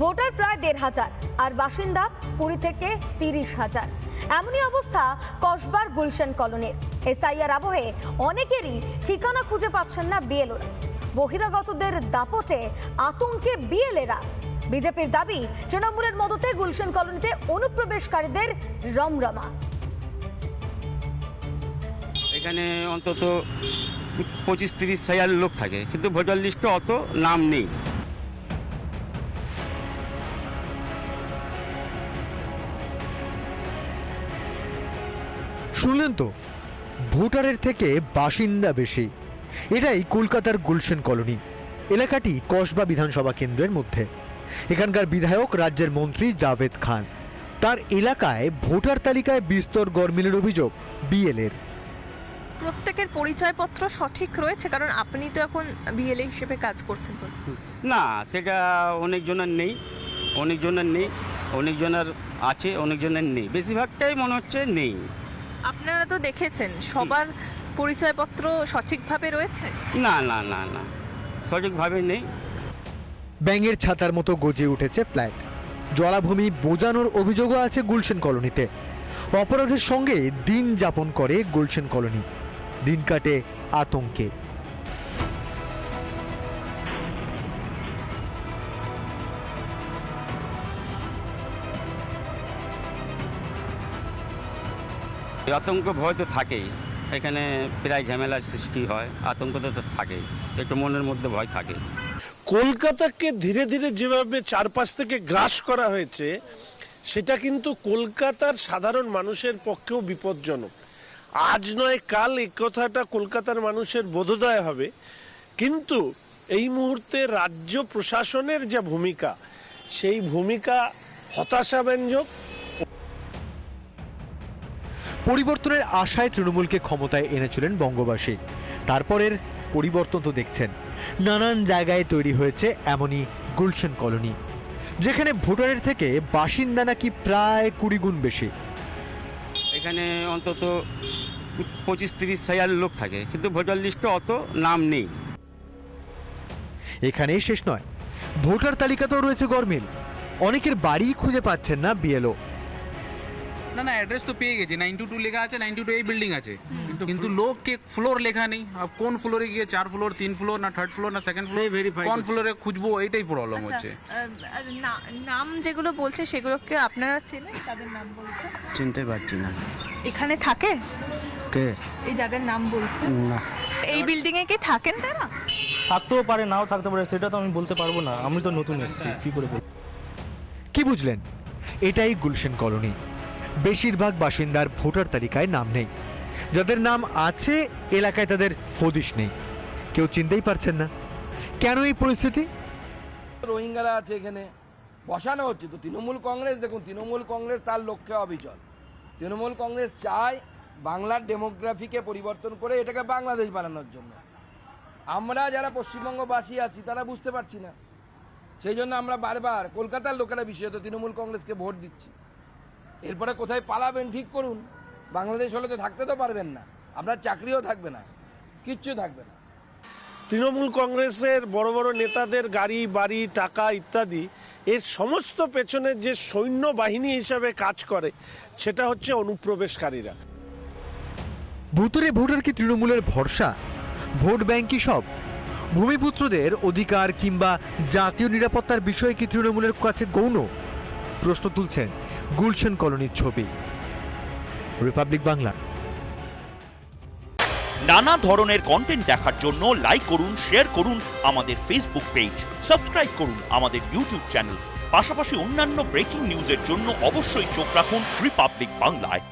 Voter প্রায় দেড় হাজার, আর বাসিন্দা কুড়ি থেকে তিরিশ হাজার। এমনই অবস্থা কসবার গুলশান কলোনির। এসআইআর আবহে অনেকেরই ঠিকানা খুঁজে পাচ্ছেন না বিএলওরা। বহিরাগতদের দাপটে আতঙ্কে বিএলএরা। বিজেপির দাবি, তৃণমূলের মদতে গুলশান কলোনিতে অনুপ্রবেশকারীদের রমরমা। এখানে অন্তত পঁচিশ তিরিশ হাজার লোক থাকে, কিন্তু ভোটার লিস্টে অত নাম নেই। শুনলেন তো? ভোটারের থেকে বাসিন্দা বেশি। এটাই কলকাতার গুলশান কলোনি এলাকাটি কসবা বিধানসভা কেন্দ্রের মধ্যে। এখানকার বিধায়ক রাজ্যের মন্ত্রী জাভেদ খান। তার এলাকায় ভোটার তালিকায় বিস্তর গরমিলের অভিযোগ বিএলের। প্রত্যেকের পরিচয়পত্র সঠিক রয়েছে? কারণ আপনি তো এখন বিএলএ হিসেবে কাজ করছেন না সেটা অনেকজনের নেই অনেকজনের নেই অনেকজনের আছে অনেকজনের নেই। বেশিরভাগটাই মনে হচ্ছে নেই। আপনারা তো দেখেছেন সবার পরিচয়পত্র সঠিকভাবে রয়েছে? না না না না সঠিকভাবে নেই। ব্যাঙের ছাতার মতো গজে উঠেছে ফ্ল্যাট। জলাভূমি বোজানোর অভিযোগও আছে গুলশান কলোনিতে। অপরাধের সঙ্গে দিন যাপন করে গুলশান কলোনি। দিন কাটে আতঙ্কে। আতঙ্ক ভয় তো থাকেই। এখানে প্রায় ঝামেলার সৃষ্টি হয়, আতঙ্ক তো থাকেই। একটু মনের মধ্যে ভয় থাকে। কলকাতাকে ধীরে ধীরে যেভাবে চারপাশ থেকে গ্রাস করা হয়েছে, সেটা কিন্তু কলকাতার সাধারণ মানুষের পক্ষেও বিপজ্জনক। আজ নয়, কাল এই কথাটা কলকাতার মানুষের বোধোদয় হবে। কিন্তু এই মুহূর্তে রাজ্য প্রশাসনের যা ভূমিকা, সেই ভূমিকা হতাশাব্যঞ্জক পরিবর্তনের আশায় তৃণমূলকে ক্ষমতায় এনেছিলেন বঙ্গবাসী। তারপরের পরিবর্তন তো দেখছেন। নানান জায়গায় তৈরি হয়েছে এমনই গুলশান কলোনি। যেখানে ভোটারের থেকে বাসিন্দা নাকি প্রায় কুড়ি গুণ বেশি। এখানে অন্তত পঁচিশ তিরিশ হাজার লোক থাকে কিন্তু ভোটার লিস্টে অত নাম নেই। এখানেই শেষ নয়। ভোটার তালিকাতেও রয়েছে গরমিল অনেকের বাড়ি খুঁজে পাচ্ছেন না বিএলও। না না অ্যাড্রেস তো পেয়ে গেছি। নাইন টু টু লেখা আছে নাইন টু টু এই বিল্ডিং আছে। কিন্তু লোক কে ফ্লোর লেখা নেই। আর কোন ফ্লোরে গিয়ে চার ফ্লোর তিন ফ্লোর না থার্ড ফ্লোর না সেকেন্ড ফ্লোর কোন ফ্লোরে খুঁজবো এইটাই প্রবলেম হচ্ছে। না- নাম যেগুলো বলছে সেগুলোকে আপনারা চেনেন? তাদের নাম বলছে? চিনতে পারছি না। এখানে থাকে? কে? এই যাদের নাম বলছে? না। এই বিল্ডিং এ কি থাকেন তারা? থাকতেও পারে নাও থাকতে পারে সেটা তো আমি বলতে পারব না। আমি তো নতুন এসেছি কি করে বলব? কি বুঝলেন? এটাই গুলশান কলোনি। বেশিরভাগ বাসিন্দার ভোটার তালিকায় নাম নেই। যাদের নাম আছে, এলাকায় তাদের হদিশ নেই। কেউ চিনতেই পারছেন না। কেন এই পরিস্থিতি? রোহিঙ্গারা আছে এখানে। বসানো হচ্ছে। তো তৃণমূল কংগ্রেস, দেখুন, তৃণমূল কংগ্রেস তার লক্ষ্যে অবিচল। তৃণমূল কংগ্রেস চায় বাংলার ডেমোগ্রাফিকে পরিবর্তন করে এটাকে বাংলাদেশ বানানোর জন্য। আমরা যারা পশ্চিমবঙ্গবাসী আছি, তারা বুঝতে পারছি না। সেই জন্য আমরা বারবার কলকাতার লোকেরা বিশেষত তৃণমূল কংগ্রেসকে ভোট দিচ্ছি। এরপরে কোথায় পালাবেন ঠিক করুন। বাংলাদেশ হলে তো থাকতে তো পারবেন না। আপনার চাকরিও থাকবে না। কিচ্ছু থাকবে না। তৃণমূল কংগ্রেসের বড় বড় নেতাদের গাড়ি বাড়ি টাকা ইত্যাদি এর সমস্ত পেছনে যে সৈন্য বাহিনী হিসাবে কাজ করে সেটা হচ্ছে অনুপ্রবেশকারীরা। ভুতুরে ভোটার কি তৃণমূলের ভরসা? ভোট ব্যাংক কি সব? ভূমিপুত্রদের অধিকার কিংবা জাতীয় নিরাপত্তার বিষয়ে কি তৃণমূলের কাছে গৌণ? প্রশ্ন তুলছেন গুলশান কলোনির ছবি। রিপাবলিক বাংলা। নানা ধরনের কন্টেন্ট দেখার জন্য লাইক করুন শেয়ার করুন আমাদের ফেসবুক পেজ সাবস্ক্রাইব করুন আমাদের ইউটিউব চ্যানেল পাশাপাশি অন্যান্য ব্রেকিং নিউজের জন্য অবশ্যই চোখ রাখুন রিপাবলিক বাংলায়